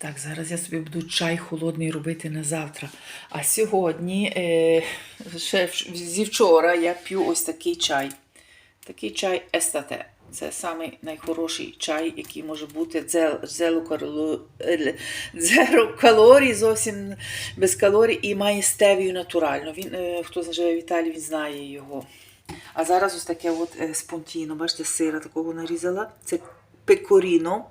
Так, зараз я собі буду чай холодний робити на завтра. А сьогодні, е, ще зі вчора, я п'ю ось такий чай. Такий чай естате. Це самий найхороший чай, який може бути карло- е, зеро калорій, зовсім без калорій, і має стевію натурально. Він, е, хто живе в Італії, він знає його. А зараз ось таке от е, спонтіно, бачите, сира такого нарізала. Це пекоріно.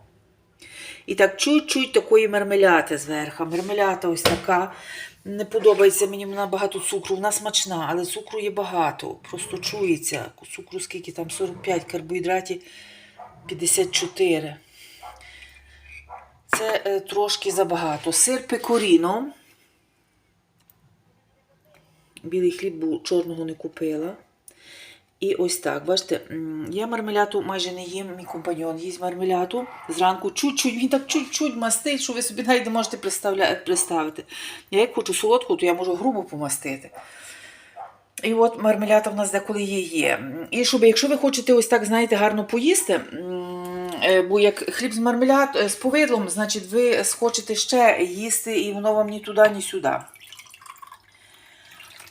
І так чуть-чуть такої мармеляти зверху. Мармелята ось така. Не подобається мені вона багато цукру. Вона смачна, але цукру є багато. Просто чується. Цукру скільки там 45, карбоїдратів 54. Це е, трошки забагато. Сир пекоріно. Білий хліб чорного не купила. І ось так, бачите, я мармеляту майже не їм, мій компаньон їсть мармеляту зранку чуть-чуть, він так чуть-чуть мастить, що ви собі навіть не можете представити. Я як хочу солодку, то я можу грубо помастити. І от мармелята в нас деколи є. є. І щоб, якщо ви хочете ось так, знаєте, гарно поїсти, е, бо як хліб з мармелят е, з повидлом, значить ви схочете ще їсти, і воно вам ні туди, ні сюди.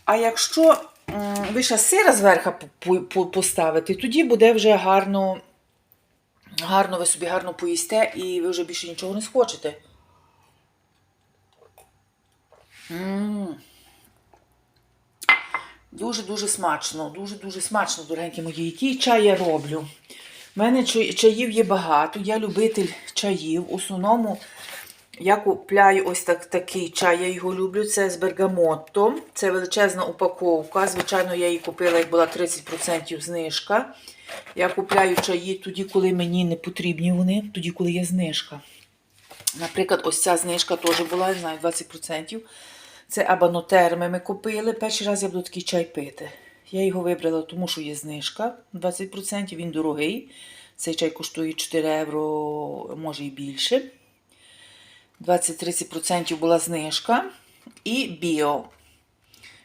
А якщо м, ви ще сира зверху по- по- поставите, тоді буде вже гарно, гарно ви собі гарно поїсте і ви вже більше нічого не схочете. Дуже-дуже смачно, дуже-дуже смачно, дорогенькі мої. Який чай я роблю? У мене чаїв є багато, я любитель чаїв. В основному я купляю ось так, такий чай, я його люблю. Це з бергамотом. Це величезна упаковка. Звичайно, я її купила, як була 30% знижка. Я купляю чаї тоді, коли мені не потрібні вони, тоді, коли є знижка. Наприклад, ось ця знижка теж була, не знаю, 20%. Це абанотерми ми купили. Перший раз я буду такий чай пити. Я його вибрала, тому що є знижка 20%, він дорогий. Цей чай коштує 4 євро, може і більше. 20-30% була знижка. І біо.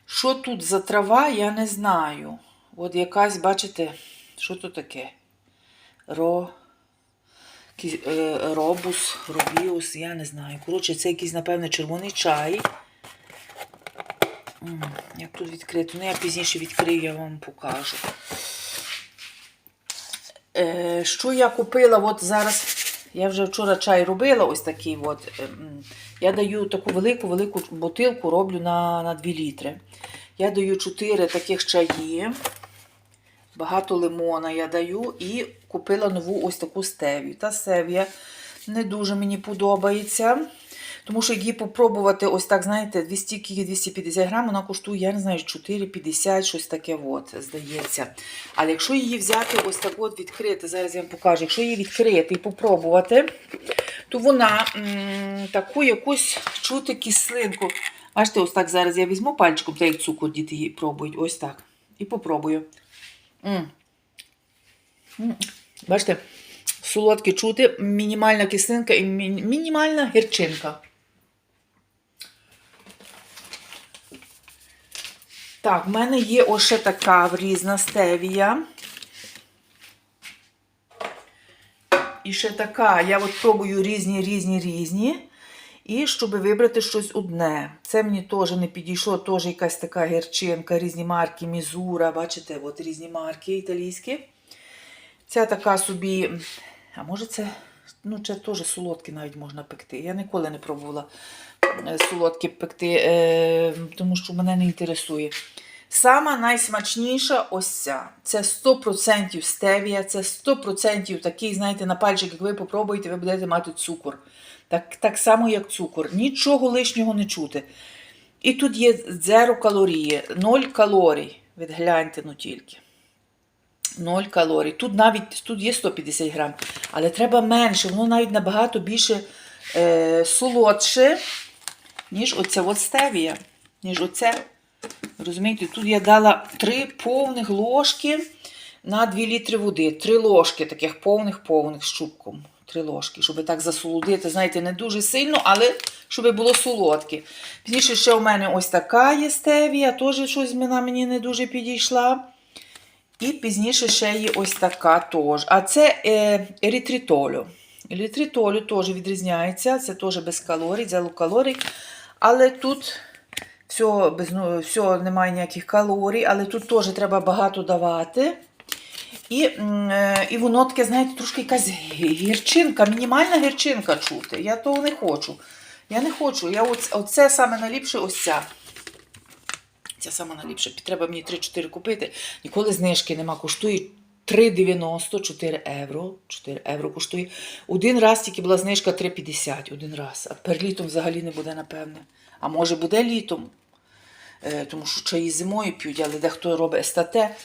Що тут за трава, я не знаю. От якась, бачите, що то таке? Ро... е, Робус, робіус, я не знаю. Коротше, це якийсь, напевно, червоний чай. Як тут відкрито? Ну, я пізніше відкрию, я вам покажу. Е, що я купила? От зараз. Я вже вчора чай робила, ось такий. От. ем, Я даю таку велику-велику бутилку, роблю на, на 2 літри. Я даю 4 таких чаї. Багато лимона я даю і купила нову ось таку стевію. Та стевія не дуже мені подобається. Тому що її попробувати ось так, знаєте, 200 кі- 250 грам, вона коштує, я не знаю, 4,50, щось таке, от, здається. Але якщо її взяти ось так от відкрити, зараз я вам покажу, якщо її відкрити і попробувати, то вона таку якусь чути кислинку. Бачите, ось так зараз я візьму пальчиком, так як цукор діти її пробують, ось так. І попробую. Бачите, солодке чути, мінімальна кислинка і мінімальна гірчинка. Так, в мене є ось ще така різна стевія. І ще така. Я от пробую різні, різні, різні. І щоб вибрати щось одне. Це мені теж не підійшло, теж якась така гірчинка, різні марки, мізура. Бачите, от різні марки італійські. Ця така собі, а може це, ну це теж солодкі навіть можна пекти. Я ніколи не пробувала е, солодкі пекти, е, тому що мене не інтересує. Сама найсмачніша ось ця. Це 100% стевія, це 100% такий, знаєте, на пальчик, як ви попробуєте, ви будете мати цукор. Так, так само, як цукор. Нічого лишнього не чути. І тут є зеро калорії, 0 калорій. Відгляньте ну тільки. 0 калорій. Тут навіть тут є 150 грам, але треба менше, воно навіть набагато більше е, солодше, ніж оця от стевія. Ніж оце. Розумієте, тут я дала 3 повних ложки на 2 літри води. 3 ложки таких повних-повних з чубком. 3 ложки, щоб так засолодити, знаєте, не дуже сильно, але щоб було солодке. Пізніше ще у мене ось така є стевія, теж щось мені не дуже підійшла. І пізніше ще є ось така теж. А це е, ерітритолю. Літритолю теж відрізняється, це теж без калорій, зело калорій. Але тут все, без, ну, все немає ніяких калорій, але тут теж треба багато давати. І, е, і воно таке, знаєте, трошки якась гірчинка, мінімальна гірчинка чути. Я того не хочу. Я не хочу. Я оце, оце саме найліпше ось ця. Ця саме найліпша. Треба мені 3-4 купити. Ніколи знижки нема. Коштує 3,90, 4 євро. 4 євро коштує. Один раз тільки була знижка 3,50. Один раз. А тепер літом взагалі не буде, напевне. А може буде літом. Е, тому що чаї зимою п'ють, але дехто робить естате.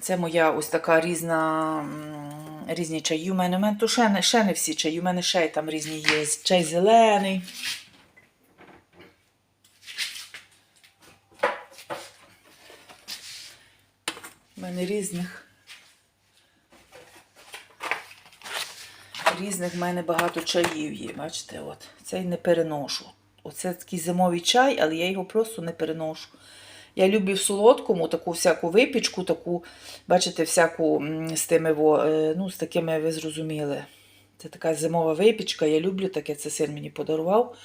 Це моя ось така різна, різні чаї. У мене, у мене то ще ще не всі чаї, у мене ще там різні є. Чай зелений. Мене різних. Різних в мене багато чаїв є. Бачите, от. Цей не переношу. Оце такий зимовий чай, але я його просто не переношу. Я люблю в солодкому таку всяку випічку, таку, бачите, всяку з тими, е, ну, з такими ви зрозуміли. Це така зимова випічка, я люблю таке, це син мені подарував.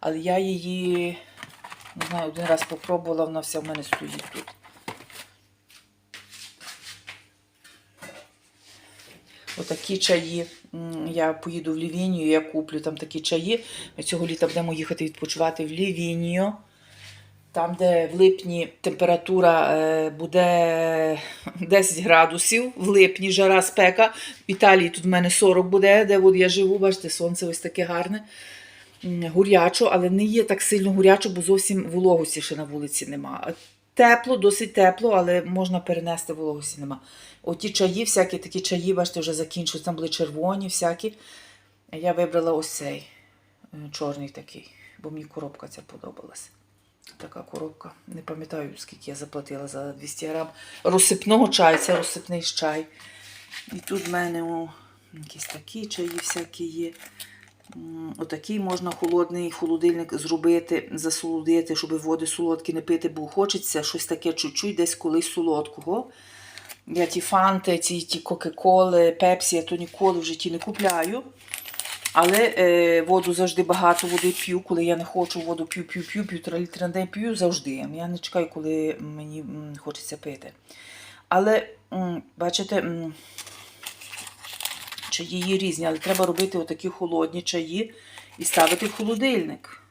Але я її, не знаю, один раз попробувала, вона вся в мене стоїть тут. Отакі чаї. Я поїду в Лівінію, я куплю там такі чаї. Ми цього літа будемо їхати відпочивати в Лівінію. Там, де в липні температура е, буде 10 градусів, в липні жара спека. В Італії тут в мене 40 буде, де от я живу, бачите, сонце ось таке гарне. Гурячо, але не є так сильно гурячо, бо зовсім вологості ще на вулиці нема. Тепло, досить тепло, але можна перенести вологості нема. Оті чаї, всякі такі чаї, бачите, вже закінчуються, там були червоні, всякі. Я вибрала ось цей е, чорний такий, бо мені коробка ця подобалась. Така коробка. Не пам'ятаю, скільки я заплатила за 200 грам. Розсипного чаю, це розсипний чай. І тут в мене о, якісь такі чаї всякі є. Отакий можна холодний холодильник зробити, засолодити, щоб води солодкі не пити, бо хочеться щось таке чуть-чуть, десь колись солодкого. Я ті фанти, ці ті кока-коли, пепсі, я то ніколи в житті не купляю. Але е, воду завжди багато води п'ю, коли я не хочу воду п'ю, п'ю, п'ю, півтора літра на день п'ю завжди. Я не чекаю, коли мені хочеться пити. Але, бачите, чаї різні, але треба робити отакі холодні чаї і ставити в холодильник.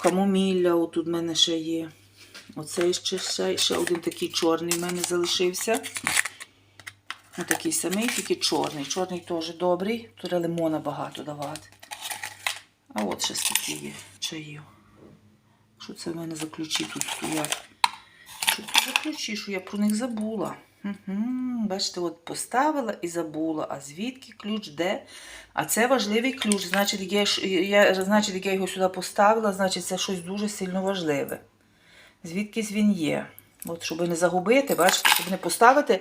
Камомілля, отут в мене ще є. Оцей ще, ще, ще один такий чорний в мене залишився. Отакий самий, тільки чорний. Чорний теж добрий. Тут лимона багато давати. А от ще скільки є чаїв. Що це в мене за ключі тут стоять? Що це за ключі, що я про них забула? Бачите, от поставила і забула. А звідки ключ де? А це важливий ключ. Значить, я, я, значить, я його сюди поставила, значить, це щось дуже сильно важливе. Звідкись він є. От, щоб не загубити, бачите, щоб не поставити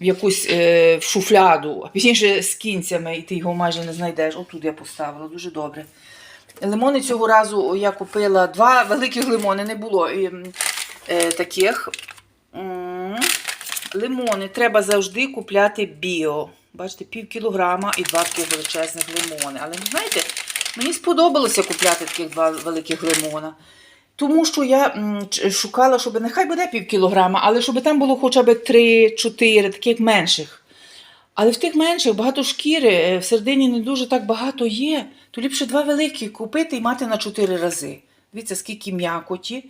в якусь е, в шуфляду, а пізніше з кінцями, і ти його майже не знайдеш. Отут я поставила, дуже добре. Лимони цього разу я купила два великих лимони, не було і, е, таких. Лимони треба завжди купляти біо. Бачите, пів кілограма і два таких величезних лимони. Але знаєте, мені сподобалося купляти таких два великих лимона. Тому що я шукала, щоб нехай буде пів кілограма, але щоб там було хоча б 3-4 таких менших. Але в тих менших багато шкіри, е, в середині не дуже так багато є, то ліпше два великі купити і мати на 4 рази. Дивіться, скільки м'якоті,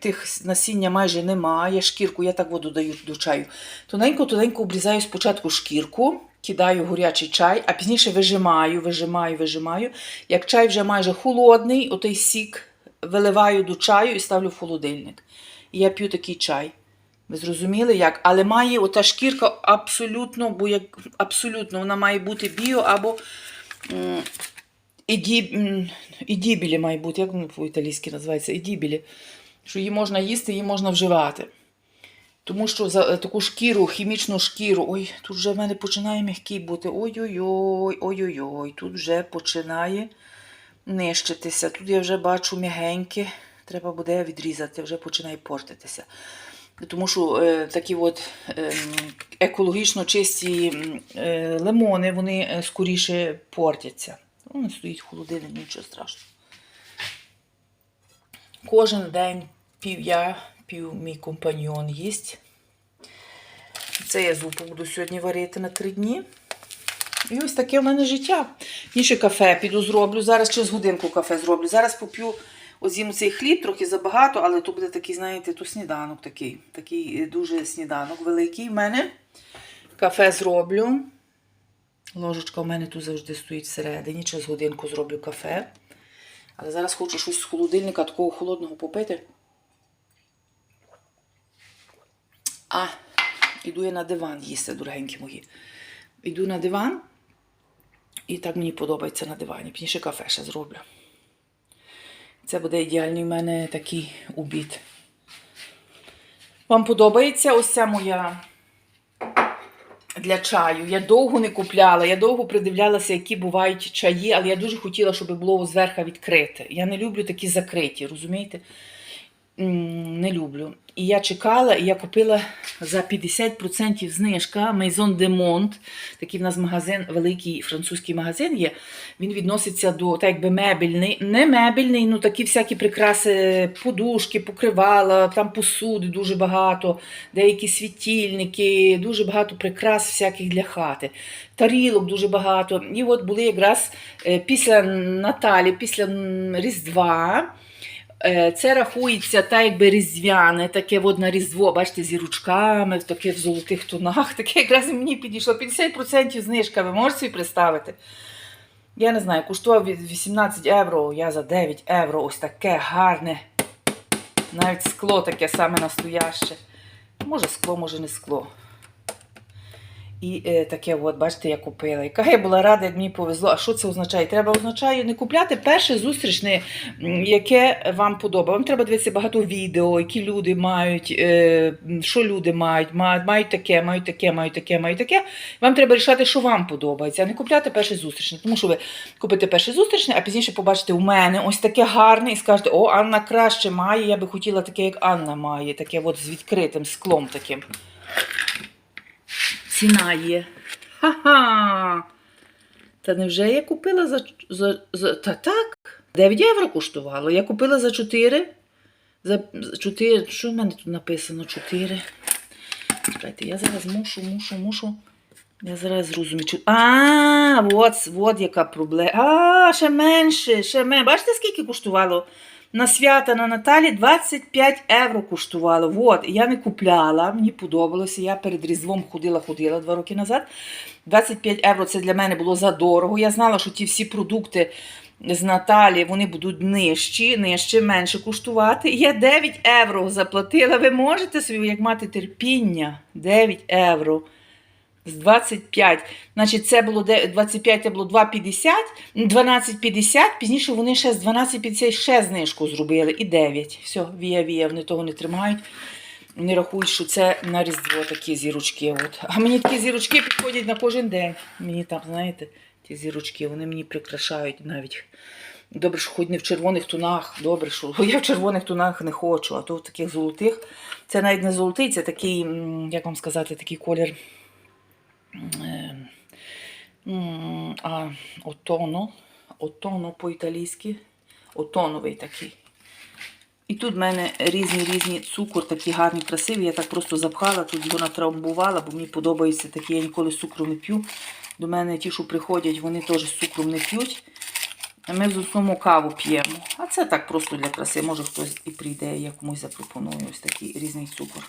тих насіння майже немає. Шкірку я так воду даю до чаю. Тоненько-тоненько обрізаю спочатку шкірку, кидаю гарячий чай, а пізніше вижимаю, вижимаю, вижимаю. Як чай вже майже холодний, отий сік виливаю до чаю і ставлю в холодильник. І я п'ю такий чай. Ви зрозуміли як? Але має ота шкірка абсолютно, бо як абсолютно вона має бути біо або ідібілі має бути, як воно по-італійськи називається? Ідібілі. Що її можна їсти, її можна вживати. Тому що за е, таку шкіру, хімічну шкіру, ой, тут вже в мене починає м'який бути. Ой-ой-ой, ой-ой-ой, тут вже починає нищитися. Тут я вже бачу м'ягеньке, треба буде відрізати, вже починає портитися. Тому що е, такі от е, екологічно чисті е, лимони, вони е, скоріше портяться. Вони стоїть в холодильнику, нічого страшного. Кожен день пів я, пів мій компаньйон їсть. Це я зупу буду сьогодні варити на три дні. І ось таке в мене життя. Інше кафе піду зроблю. Зараз через годинку кафе зроблю. Зараз поп'ю озім цей хліб, трохи забагато, але то буде такий, знаєте, то сніданок такий. Такий е, дуже сніданок великий в мене. Кафе зроблю. Ложечка у мене тут завжди стоїть всередині. Через годинку зроблю кафе. Але зараз хочу щось з холодильника такого холодного попити. А, іду я на диван їсти, дорогенькі мої. Іду на диван, і так мені подобається на дивані. Пізніше кафе ще зроблю. Це буде ідеальний в мене такий обід. Вам подобається ось ця моя для чаю. Я довго не купляла, я довго придивлялася, які бувають чаї, але я дуже хотіла, щоб було зверху відкрите. Я не люблю такі закриті, розумієте? Не люблю. І я чекала, і я купила за 50% знижка Maison de Monde. Такий в нас магазин, великий французький магазин є. Він відноситься до так якби мебельний, не мебельний, ну такі всякі прикраси, подушки, покривала, там посуди дуже багато, деякі світильники, дуже багато прикрас всяких для хати. Тарілок дуже багато. І от були якраз е, після Наталі, після Різдва. Е, Це рахується так, якби різдвяне, таке на різдво, бачите, зі ручками, таке в золотих тонах, таке якраз мені підійшло. 50% знижка, ви можете собі представити? Я не знаю, коштував 18 євро, я за 9 євро, ось таке гарне. Навіть скло таке саме настояще. Може скло, може не скло. І е, таке, от, бачите, я купила. Яка я була рада, як мені повезло. А що це означає? Треба означає не купляти перше зустрічне, яке вам подобається. Вам треба дивитися багато відео, які люди мають, е, що люди мають, мають, мають таке, мають таке, мають таке, мають таке. Вам треба рішати, що вам подобається, а не купляти перше зустрічне. Тому що ви купите перше зустрічне, а пізніше побачите у мене ось таке гарне і скажете, о, Анна краще має, я би хотіла таке, як Анна має, таке от з відкритим склом таким. Ціна є. Ха-ха. Та невже я купила за, за, за. Та так. 9 євро коштувало. Я купила за 4. За 4. Що в мене тут написано? 4. Чекайте, я зараз мушу, мушу, мушу. Я зараз зрозумію. А, от, от яка проблема. А, ще менше, ще менше. Бачите, скільки коштувало? На свята на Наталі 25 євро коштувало. От, і я не купляла, мені подобалося. Я перед Різдвом ходила, ходила два роки назад. 25 євро це для мене було задорого. Я знала, що ті всі продукти з Наталі вони будуть нижчі, нижче, менше коштувати. Я 9 євро заплатила. Ви можете собі як мати терпіння? 9 євро. З 25. Значить, це було 25, це було 2,50, 12,50, пізніше вони ще з 12,50 ще знижку зробили і 9. Все, вія-вія, вони того не тримають. Вони рахують, що це на Різдво такі зірочки. От. А мені такі зірочки підходять на кожен день. Мені там, знаєте, ті зірочки, вони мені прикрашають навіть. Добре, що хоч не в червоних тонах, добре, що я в червоних тонах не хочу, а то в таких золотих. Це навіть не золотий, це такий, як вам сказати, такий колір. А, отоно, отоно по-італійськи, отоновий такий. І тут в мене різні різні цукор, такі гарні, красиві. Я так просто запхала, тут його натрамбувала, бо мені подобається такі, я ніколи цукру не п'ю. До мене ті, що приходять, вони теж з цукром не п'ють. Ми в основному каву п'ємо. А це так просто для краси. Може хтось і прийде, я комусь запропоную ось такий різний цукор.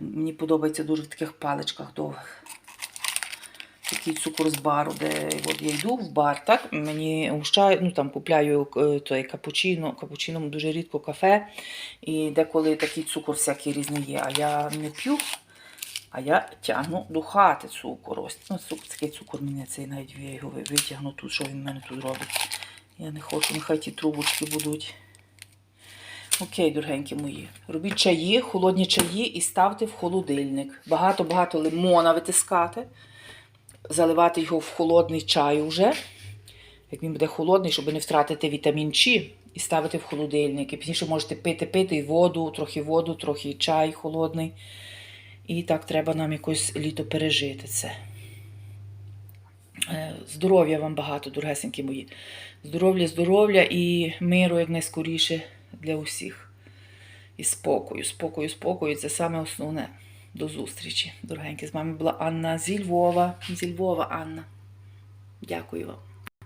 Мені подобається дуже в таких паличках довгих. Такий цукор з бару, де от я йду в бар, так мені гущаю, ну там купляю е, той капучино, капучино дуже рідко кафе, і деколи такий цукор всякий різний є. А я не п'ю, а я тягну до хати цукор. Ось ну, цукор, такий цукор мені цей навіть його витягну тут, що він в мене тут робить. Я не хочу, нехай ті трубочки будуть. Окей, дорогенькі мої. Робіть чаї, холодні чаї і ставте в холодильник. Багато-багато лимона витискати, заливати його в холодний чай уже. Як він буде холодний, щоб не втратити вітамін Ч. і ставити в холодильник. І пізніше можете пити, пити і воду, трохи воду, трохи чай холодний. І так треба нам якось літо пережити це. Е, Здоров'я вам багато, дорогесенькі мої. Здоров'я, здоров'я і миру якнайскоріше для усіх. І спокою, спокою, спокою це саме основне. До зустрічі, дорогенькі. З вами була Анна зі Львова. Зі Львова, Анна. Дякую вам.